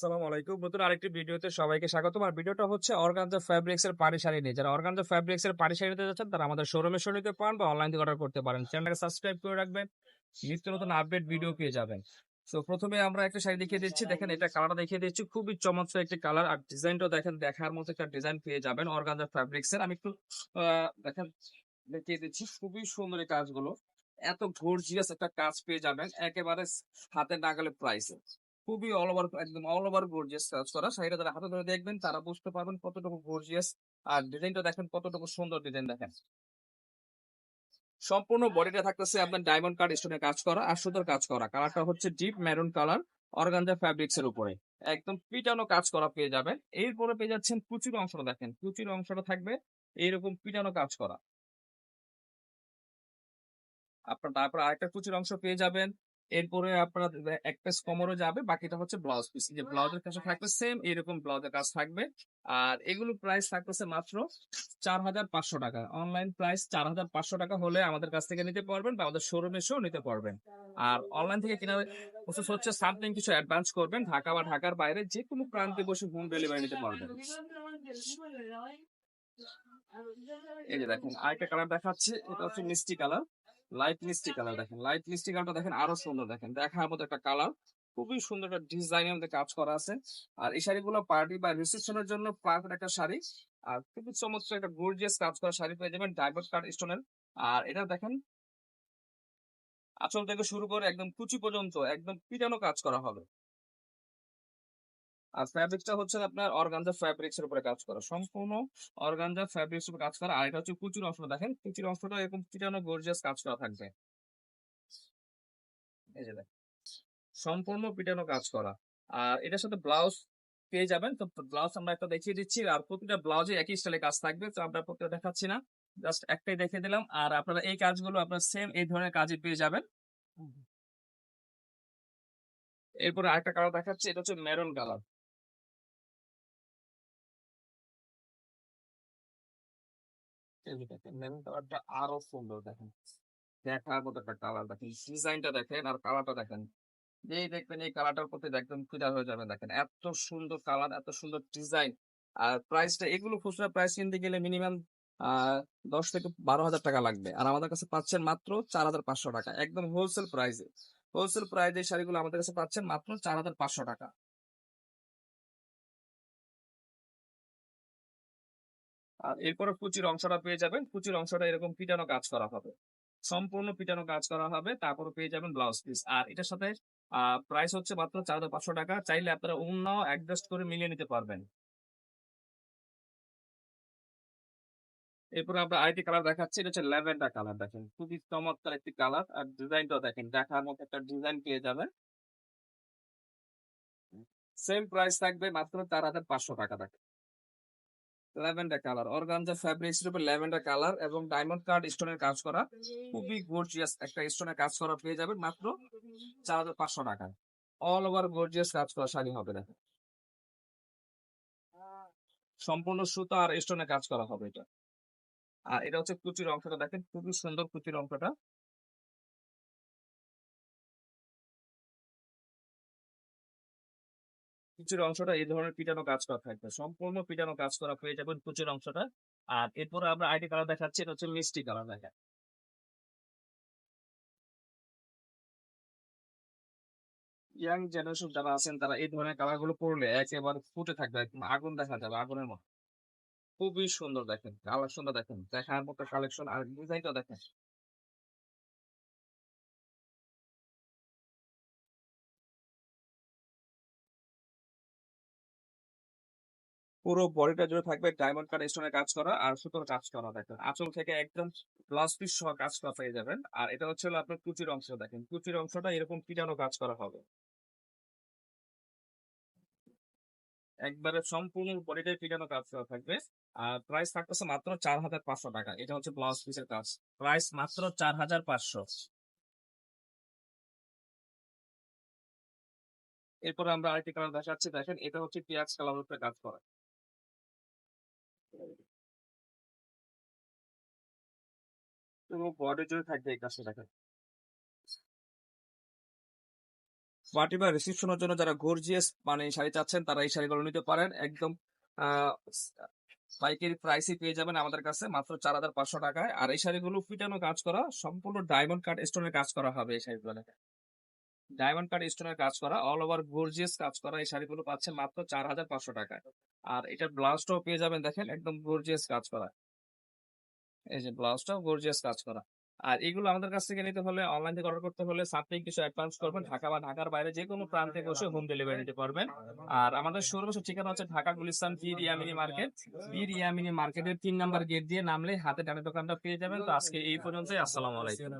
আসসালামু আলাইকুম। নতুন আরেকটি ভিডিওতে সবাইকে স্বাগতম। আর ভিডিওটা হচ্ছে অর্গানজা ফ্যাব্রিক্স এর পাড়ি শাড়ি নিয়ে। যারা অর্গানজা ফ্যাব্রিক্স এর পাড়ি শাড়ি নিতে যাচ্ছেন, তারা আমাদের শোরুমে শো নিতে পারেন বা অনলাইন থেকে অর্ডার করতে পারেন। চ্যানেলটাকে সাবস্ক্রাইব করে রাখবেন। নিত্য নতুন আপডেট ভিডিও পেয়ে যাবেন। তো প্রথমে আমরা একটা শাড়ি দেখিয়ে দিচ্ছি। দেখেন, এটা কালারটা দেখিয়ে দিচ্ছি। খুবই চমৎকার একটি কালার আর ডিজাইনটা দেখেন, দেখার মতো একটা ডিজাইন পেয়ে যাবেন অর্গানজা ফ্যাব্রিক্স এর আমি একটু দেখেন, দেখিয়ে দিচ্ছি। খুবই সুন্দর এই কাজগুলো। এত গর্জিয়াস একটা কাজ পেয়ে যাবেন। একেবারে হাতে নাগালে প্রাইসে খুবই অল ওভার একদম অল ওভার গর্জিয়াস কাজ করা শাড়িটা যারা হাতে ধরে দেখবেন, তারা বুঝতে পারবেন কতটুকু গর্জিয়াস আর ডিজাইনটা দেখেন কতটুকু সুন্দর ডিজাইন দেখেন সম্পূর্ণ বডিটা থাকতেছে আপনার ডায়মন্ড কার্ড স্টোনে কাজ করা আর সুতোর কাজ করা। কালারটা হচ্ছে deep maroon colour organza fabrics এর উপরে। একদম পিটানো কাজ করা পেয়ে যাবেন। এরপরে পেয়ে যাচ্ছেন কুচির অংশটা দেখেন। কুচির অংশটা থাকবে এইরকম পিটানো কাজ করা। আপনার তারপর আরেকটা কুচির অংশ পেয়ে যাবেন। এরপরে আপনার এক পিস কোমরও যাবে, বাকিটা হচ্ছে ব্লাউজ পিস। যে ব্লাউজের কাছে থাকবে সেম, এরকম ব্লাউজের কাজ থাকবে। আর এগুলো প্রাইস থাকতেছে মাত্র চার হাজার পাঁচশো টাকা। অনলাইন প্রাইস চার হাজার পাঁচশো টাকা হলে আমাদের কাছ থেকে নিতে পারবেন বা আমাদের শোরুমে এসেও নিতে পারবেন। আর অনলাইন থেকে কেনার প্রসেস হচ্ছে সামথিং কিছু অ্যাডভান্স করবেন, ঢাকা বা ঢাকার বাইরে যে কোনো প্রান্তে বসে হোম ডেলিভারি নিতে পারবেন। এই যে দেখেন, আরেকটা কালার দেখাচ্ছে, এটা হচ্ছে মিষ্টি কালার লাইট মিষ্টি কালার দেখেন। লাইট মিষ্টি কালারটা দেখেন আরও সুন্দর দেখেন। দেখার মতো একটা কালার খুবই সুন্দর একটা ডিজাইনের মধ্যে কাজ করা আছে। আর এই শাড়িগুলো পার্টি বা রিসেপশনের জন্য পারফেক্ট একটা শাড়ি। আর খুবই চমৎকার একটা গর্জিয়াস কাজ করা শাড়ি পেয়ে যাবেন ডাইভার্স কাট স্টোনের আর এটা দেখেন আচল থেকে শুরু করে একদম কুচি পর্যন্ত একদম পিটানো কাজ করা হবে। আর ফ্যাব্রিকটা হচ্ছে আপনার অর্গানজা ফ্যাব্রিক্স এর উপরে কাজ করা। সম্পূর্ণ অর্গানজা ফ্যাব্রিক্স উপরে কাজ করা। আর এটা হচ্ছে কুচির অংশটা দেখেন, কুচির অংশটা এরকম পিটানো গর্জিয়াস কাজ করা থাকবে। এই যে দেখেন, সম্পূর্ণ পিটানো কাজ করা। আর এটার সাথে ব্লাউজ পেয়ে যাবেন। তো ব্লাউজ আমরা একটা দেখিয়ে দিচ্ছি। আর প্রতিটা ব্লাউজে একই স্টাইলে কাজ থাকবে। তো আমরা প্রতিটা দেখাচ্ছি না। জাস্ট একটাই দেখিয়ে দিলাম। আর আপনারা এই কাজগুলো আপনারা সেম এই ধরনের কাজে পেয়ে যাবেন। এরপরে আরেকটা কালার দেখাচ্ছি। এটা হচ্ছে মেরুন কালার মেরুন কালারটা আরও সুন্দর দেখেন দেখার মতো একটা কালার দেখেন। ডিজাইনটা দেখেন আর কালারটা দেখেন। দেখবেন এই কালারটার প্রতি একদম হয়ে দেখেন। এত সুন্দর কালার এত সুন্দর ডিজাইন আর প্রাইসটা এগুলো খুচরা প্রাইস কিনতে গেলে মিনিমাম দশ থেকে বারো হাজার টাকা লাগবে। আর আমাদের কাছে পাচ্ছেন মাত্র চার হাজার পাঁচশো টাকা। একদম হোলসেল প্রাইসে হোলসেল প্রাইসে শাড়িগুলো আমাদের কাছে পাচ্ছেন মাত্র চার হাজার পাঁচশো টাকা। আর এরপরে কুচির অংশটা পেয়ে যাবেন। কুচির অংশটা এরকম পিটানো কাজ করা হবে। সম্পূর্ণ পিটানো কাজ করা হবে, তারপরে পেয়ে যাবেন ব্লাউজ পিস আর এটার সাথে প্রাইস হচ্ছে মাত্র চার হাজার পাঁচশো টাকা। চাইলে আপনারা অন্য অ্যাডজাস্ট করে মিলিয়ে নিতে পারবেন। এরপরে আমরা আরেকটি কালার দেখাচ্ছি। এটা হচ্ছে ল্যাভেন্ডার কালার দেখেন। খুবই চমৎকার একটি কালার আর ডিজাইনটাও দেখেন, দেখার মতো একটা ডিজাইন পেয়ে যাবেন। সেম প্রাইস থাকবে মাত্র চার হাজার পাঁচশো টাকা দেখেন। Lavender colour. অর্গানজা ফ্যাব্রিক্স এর উপর ল্যাভেন্ডার কালার এবং ডায়মন্ড কার্ড স্টোনের কাজ করা। খুবই গর্জিয়াস একটা স্টোনের কাজ করা পেয়ে যাবেন মাত্র চার হাজার পাঁচশো টাকায় অল ওভার গর্জিয়াস কাজ করা শাড়ি হবে দেখেন সম্পূর্ণ সুতা আর স্টোনে কাজ করা হবে এটা। আর এটা হচ্ছে কুচির অংশটা দেখেন, খুবই সুন্দর কুচির অংশটা। কুচির অংশটা এই ধরনের পিটানো কাজ করা থাকবে। সম্পূর্ণ পিটানো কাজ করা পেয়ে যাবেন কুচির অংশটা। আর এরপরে আমরা আইডি কালার দেখাচ্ছি, এটা হচ্ছে মিষ্টি কালার দেখেন। ইয়াং জেনারেশন যারা আছেন, তারা এই ধরনের কালারগুলো পরলে একেবারে ফুটে থাকবে, একদম আগুন দেখা যাবে, আগুনের মতো। খুবই সুন্দর দেখেন কালেকশনটা দেখেন, দেখার মতো কালেকশন আর ডিজাইনটা দেখেন। পুরো বডিটা জুড়ে থাকবে ডায়মন্ড কাট স্টোনের কাজ করা আর সুতোর কাজ করা দেখেন। আঁচল থেকে একদম ব্লাউজ পিস সহ কাজ করা পেয়ে যাবেন। আর এটা হচ্ছে আপনার কুচির অংশ দেখেন। কুচির অংশটা এরকম পিটানো কাজ করা হবে। একবারে সম্পূর্ণ বডিটাই পিটানো কাজ করা থাকবে। আর প্রাইস থাকতেছে মাত্র চার হাজার পাঁচশো টাকা। এটা হচ্ছে ব্লাউজ পিসের কাজ। প্রাইস মাত্র চার হাজার পাঁচশো। এরপরে আমরা আরেকটি কালার দেখাচ্ছি। দেখেন, এটা হচ্ছে পেঁয়াজ কালার উপরে কাজ করা। পুরো বডি বা রিসেপশনের জন্য যারা গর্জিয়াস মানে শাড়ি চাচ্ছেন, তারা এই শাড়িগুলো নিতে পারেন। একদম পাইকারি প্রাইসে পেয়ে যাবেন আমাদের কাছে মাত্র চার হাজার পাঁচশো টাকায়। আর এই শাড়িগুলো ফিটানো কাজ করা, সম্পূর্ণ ডায়মন্ড কাট স্টোনের কাজ করা হবে এই শাড়িগুলো ডায়মন্ড কাট স্টোনের কাজ করা অল ওভার গর্জিয়াস কাজ করা এই শাড়িগুলো পাচ্ছেন মাত্র চার হাজার পাঁচশো টাকায়। আর এটার ব্লাউজটাও পেয়ে যাবেন দেখেন, একদম গর্জিয়াস কাজ করা। এই যে ব্লাউজটাও গর্জিয়াস কাজ করা। আর এগুলো আমাদের কাছ থেকে নিতে হলে অনলাইন থেকে অর্ডার করতে হলে সামথিং কিছু অ্যাডভান্স করবেন, ঢাকা বা ঢাকার বাইরে যে কোনো প্রান্তে বসে হোম ডেলিভারি নিতে পারবেন। আর আমাদের শোরুমের ঠিকানা হচ্ছে ঢাকা গুলিস্তান বীর ইয়ামিনী মার্কেট। বীর ইয়ামিনী মার্কেটের তিন নাম্বার গেট দিয়ে নামলে হাতে ডানে দোকানটা পেয়ে যাবেন। তো আজকে এই পর্যন্তই আসসালামু আলাইকুম।